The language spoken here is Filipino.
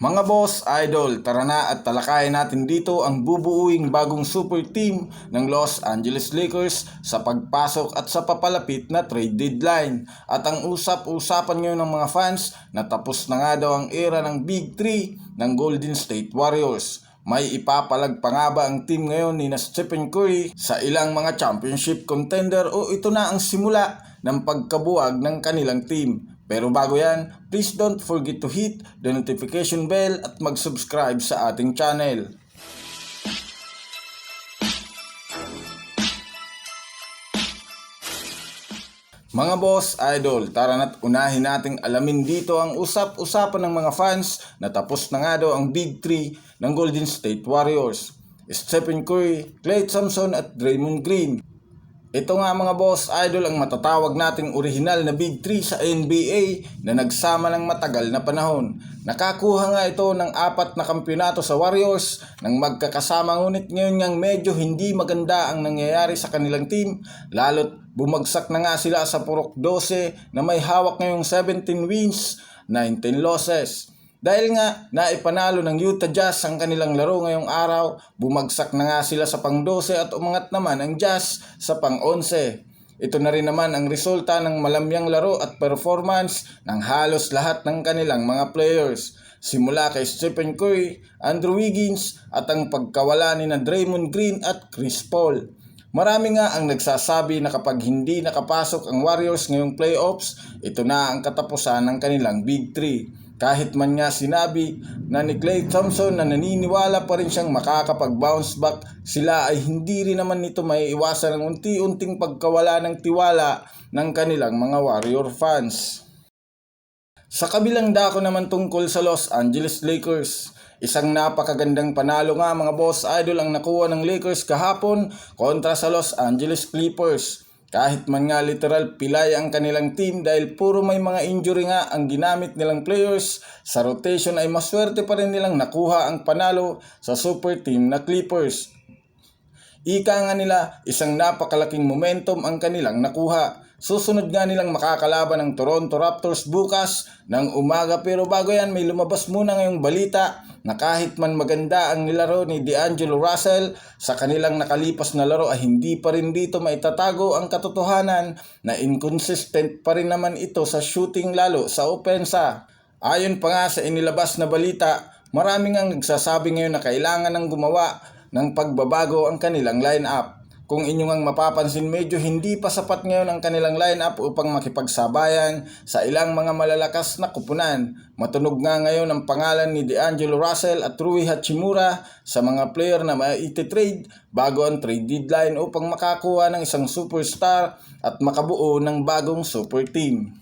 Mga boss, idol, tara na at talakayin natin dito ang bubuuing bagong super team ng Los Angeles Lakers sa pagpasok at sa papalapit na trade deadline. At ang usap-usapan ngayon ng mga fans na tapos na nga daw ang era ng Big 3 ng Golden State Warriors. May ipapalag pa nga ba ang team ngayon ni na Stephen Curry sa ilang mga championship contender o ito na ang simula ng pagkabuwag ng kanilang team? Pero bago yan, please don't forget to hit the notification bell at mag-subscribe sa ating channel. Mga boss, idol, tara na't unahin nating alamin dito ang usap-usapan ng mga fans na tapos na nga daw ang Big 3 ng Golden State Warriors. Stephen Curry, Klay Thompson at Draymond Green. Ito nga mga boss, idol ang matatawag nating original na Big 3 sa NBA na nagsama ng matagal na panahon. Nakakuha nga ito ng apat na kampyonato sa Warriors nang magkakasama ngunit ngayon ngang medyo hindi maganda ang nangyayari sa kanilang team lalo't bumagsak na nga sila sa purok 12 na may hawak ngayong 17 wins, 19 losses. Dahil nga naipanalo ng Utah Jazz ang kanilang laro ngayong araw, bumagsak na nga sila sa pang-12 at umangat naman ang Jazz sa pang-11. Ito na rin naman ang resulta ng malamyang laro at performance ng halos lahat ng kanilang mga players. Simula kay Stephen Curry, Andrew Wiggins at ang pagkawala ni na Draymond Green at Chris Paul. Marami nga ang nagsasabi na kapag hindi nakapasok ang Warriors ngayong playoffs, ito na ang katapusan ng kanilang Big 3. Kahit man nga sinabi na ni Klay Thompson na naniniwala pa rin siyang makakapag-bounce back, sila ay hindi rin naman nito may iwasan ng unti-unting pagkawala ng tiwala ng kanilang mga Warrior fans. Sa kabilang dako naman tungkol sa Los Angeles Lakers, isang napakagandang panalo nga mga boss idol ang nakuha ng Lakers kahapon kontra sa Los Angeles Clippers. Kahit man nga literal pilay ang kanilang team dahil puro may mga injury nga ang ginamit nilang players, sa rotation ay maswerte pa rin nilang nakuha ang panalo sa super team na Clippers. Ika nga nila, isang napakalaking momentum ang kanilang nakuha. Susunod nga nilang makakalaban ng Toronto Raptors bukas ng umaga pero bago yan may lumabas muna ngayong balita na kahit man maganda ang nilaro ni D'Angelo Russell sa kanilang nakalipas na laro ay hindi pa rin dito maitatago ang katotohanan na inconsistent pa rin naman ito sa shooting lalo sa opensa. Ayon pa nga sa inilabas na balita, maraming ang nagsasabi ngayon na kailangan ng gumawa ng pagbabago ang kanilang lineup. Kung inyong ang mapapansin, medyo hindi pa sapat ngayon ang kanilang lineup upang makipagsabayan sa ilang mga malalakas na kupunan. Matunog nga ngayon ang pangalan ni D'Angelo Russell at Rui Hachimura sa mga player na maititrade bago ang trade deadline upang makakuha ng isang superstar at makabuo ng bagong super team.